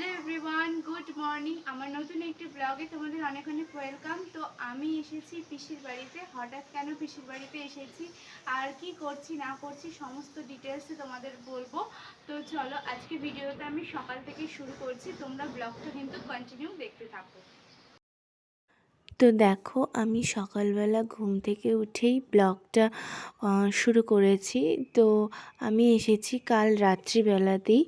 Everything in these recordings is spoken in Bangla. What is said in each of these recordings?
হ্যালো এভরিওয়ান গুড মর্নিং আমার নতুন একটি ব্লগে তোমাদের অনেক অনেক ওয়েলকাম তো আমি এসেছি পিসির বাড়িতে। হঠাৎ কেন পিসির বাড়িতে এসেছি? আর কি করছি, না করছি, সমস্ত ডিটেলসে তোমাদের বলব। তো চলো, আজকে ভিডিওটা আমি সকাল থেকে শুরু করছি। তোমরা ব্লগটা কিন্তু কন্টিনিউ দেখতে থাকো। তো দেখো, আমি সকালবেলা ঘুম থেকে উঠেই ব্লগটা শুরু করেছি। তো আমি এসেছি কাল রাত্রিবেলাতেই।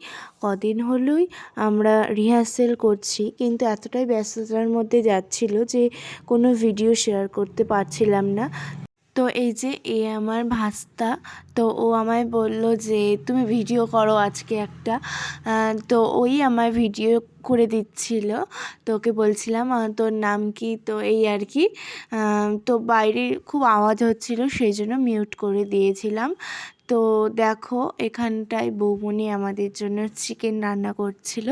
কদিন হলোই আমরা রিহার্সেল করছি, কিন্তু এতটাই ব্যস্ততার মধ্যে যাচ্ছিল যে কোনো ভিডিও শেয়ার করতে পারছিলাম না। তো এই যে এ আমার ভাস্তা, তো ও আমায় বলল যে, তুমি ভিডিও করো আজকে একটা। তো ওই আমার ভিডিও করে দিচ্ছিল। তো ওকে বলছিলাম তোর নাম কি? তো এই আর কি। তো বাইরে খুব আওয়াজ হচ্ছিল, সেই জন্য মিউট করে দিয়েছিলাম। তো দেখো, এখানটায় বৌমনি আমাদের জন্য চিকেন রান্না করছিল।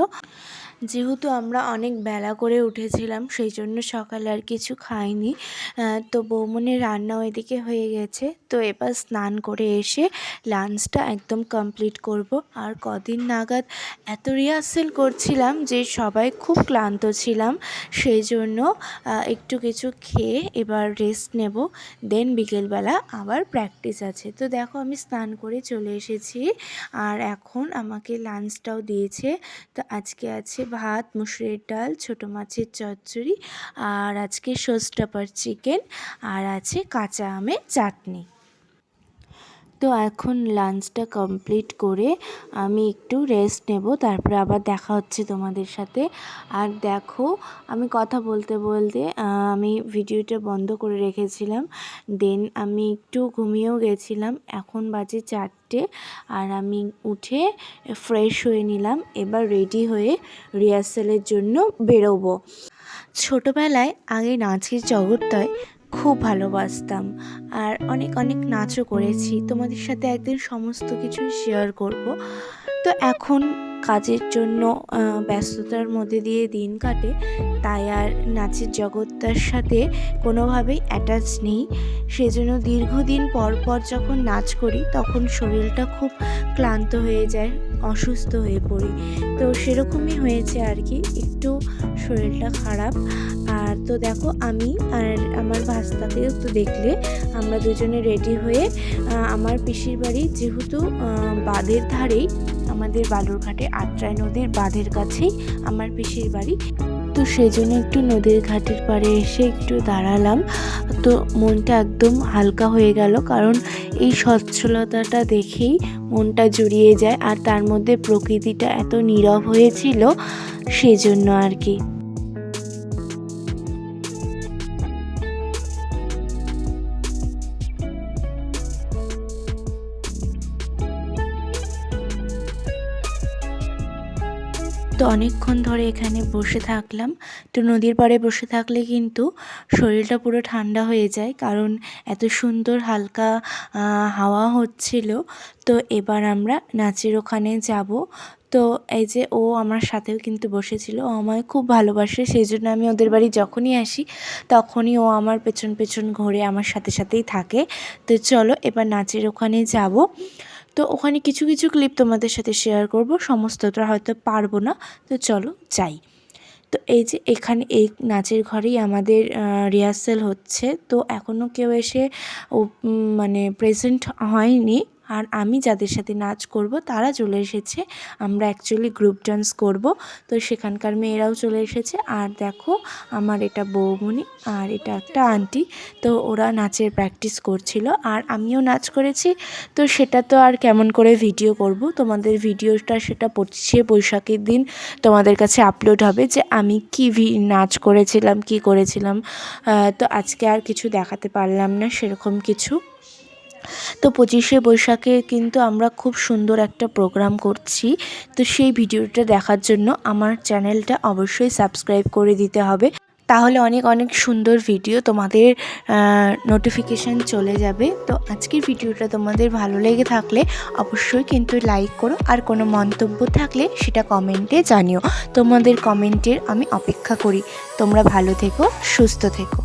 যেহেতু আমরা অনেক বেলা করে উঠেছিলাম সেই জন্য সকালে আর কিছু খাইনি। তো বৌমনির রান্না ওইদিকে হয়ে গেছে। তো এবার স্নান করে এসে লাঞ্চটা একদম কমপ্লিট করব। আর কদিন নাগাদ এত রিহার্সেল করছিলাম যে সবাই খুব ক্লান্ত ছিলাম সেই জন্য একটু কিছু খেয়ে এবার রেস্ট নেব। দেন বিকেলবেলা আবার প্র্যাকটিস আছে। তো দেখো আমি স্নান করে চলে এসেছি। আর এখন আমাকে লাঞ্চটাও দিয়েছে। তো আজকে আছে ভাত, মুসুরের ডাল, ছোট মাছের চচ্চড়ি আর আজকে সোস্টাপার চিকেন আর আছে কাঁচা আমের চাটনি। তো এখন লাঞ্চটা কমপ্লিট করে আমি একটু রেস্ট নেব, তারপরে আবার দেখা হচ্ছে তোমাদের সাথে। আর দেখো, আমি কথা বলতে বলতে আমি ভিডিওটা বন্ধ করে রেখেছিলাম। দেন আমি একটু ঘুমিয়েও গেছিলাম। এখন বাজে চারটে আর আমি উঠে ফ্রেশ হয়ে নিলাম। এবার রেডি হয়ে রিহার্সালের জন্য বেরোবো। ছোটোবেলায় আগে নাচের জগৎটায় খুব ভালোবাসতাম। আর অনেক অনেক নাচও করেছি। তোমাদের সাথে একদিন সমস্ত কিছু শেয়ার করব। তো এখন কাজের জন্য ব্যস্ততার মধ্যে দিয়ে দিন কাটে। তাই আর নাচের জগৎটার সাথে কোনোভাবেই অ্যাটাচ নেই। সেজন্য দীর্ঘদিন পর পর যখন নাচ করি, তখন শরীরটা খুব ক্লান্ত হয়ে যায়, অসুস্থ হয়ে পড়ি। তো সেরকমই হয়েছে আর কি। একটু শরীরটা খারাপ। আর তো দেখো আমি আর আমার ভাস্তাকেও তো দেখলে আমরা দুজনে রেডি হয়ে আমার পিসির বাড়ি যেহেতু বাঁধের ধারেই, আমাদের বালুরঘাটে আত্রাই নদীর বাঁধের কাছেই আমার পিসির বাড়ি। তো সেই জন্য একটু নদীর ঘাটের পাড়ে এসে একটু দাঁড়ালাম। তো মনটা একদম হালকা হয়ে গেল কারণ এই সচ্ছলতাটা দেখেই মনটা জুড়িয়ে যায় আর তার মধ্যে প্রকৃতিটা এত নীরব হয়েছিল সেজন্য আর কি। তো অনেকক্ষণ ধরে এখানে বসে থাকলাম। তো নদীর পাড়ে বসে থাকলে কিন্তু শরীরটা পুরো ঠান্ডা হয়ে যায়, কারণ এত সুন্দর হালকা হাওয়া হচ্ছিল। তো এবার আমরা নাচের ওখানে যাব। তো এই যে ও আমার সাথেও কিন্তু বসেছিল, ও আমায় খুব ভালোবাসে, সেই জন্য আমি ওদের বাড়ি যখনই আসি, তখনই ও আমার পেছন পেছন ঘুরে আমার সাথে সাথেই থাকে। তো চলো এবার নাচের ওখানে যাব। তো ওখানে কিছু কিছু ক্লিপ তোমাদের সাথে শেয়ার করব। সমস্তটা হয়তো পারব না। তো চলো যাই। তো এই যে এখানে এই নাচের ঘরেই আমাদের রিহার্সেল হচ্ছে। তো এখনও কেউ এসে ও মানে প্রেজেন্ট হয়নি। আর আমি যাদের সাথে নাচ করব, তারা চলে এসেছে। আমরা অ্যাকচুয়ালি গ্রুপ ডান্স করব। তো সেখানকার মেয়েরাও চলে এসেছে। আর দেখো, আমার এটা বৌমনি আর এটা একটা আন্টি তো ওরা নাচের প্র্যাকটিস করছিল। আর আমিও নাচ করেছি। তো সেটা তো আর কেমন করে ভিডিও করব? তোমাদের ভিডিওটা সেটা পঁচিশে বৈশাখের দিন তোমাদের কাছে আপলোড হবে যে আমি কি নাচ করেছিলাম, কি করেছিলাম। তো আজকে আর কিছু দেখাতে পারলাম না, সেরকম কিছু। তো পঁচিশে বৈশাখে কিন্তু আমরা খুব সুন্দর একটা প্রোগ্রাম করছি। তো সেই ভিডিওটা দেখার জন্য আমার চ্যানেলটা অবশ্যই সাবস্ক্রাইব করে দিতে হবে। তাহলে অনেক অনেক সুন্দর ভিডিও তোমাদের নোটিফিকেশান চলে যাবে। তো আজকের ভিডিওটা তোমাদের ভালো লেগে থাকলে অবশ্যই কিন্তু লাইক করো। আর কোনো মন্তব্য থাকলে সেটা কমেন্টে জানিও। তোমাদের কমেন্টের আমি অপেক্ষা করি। তোমরা ভালো থেকো, সুস্থ থেকো।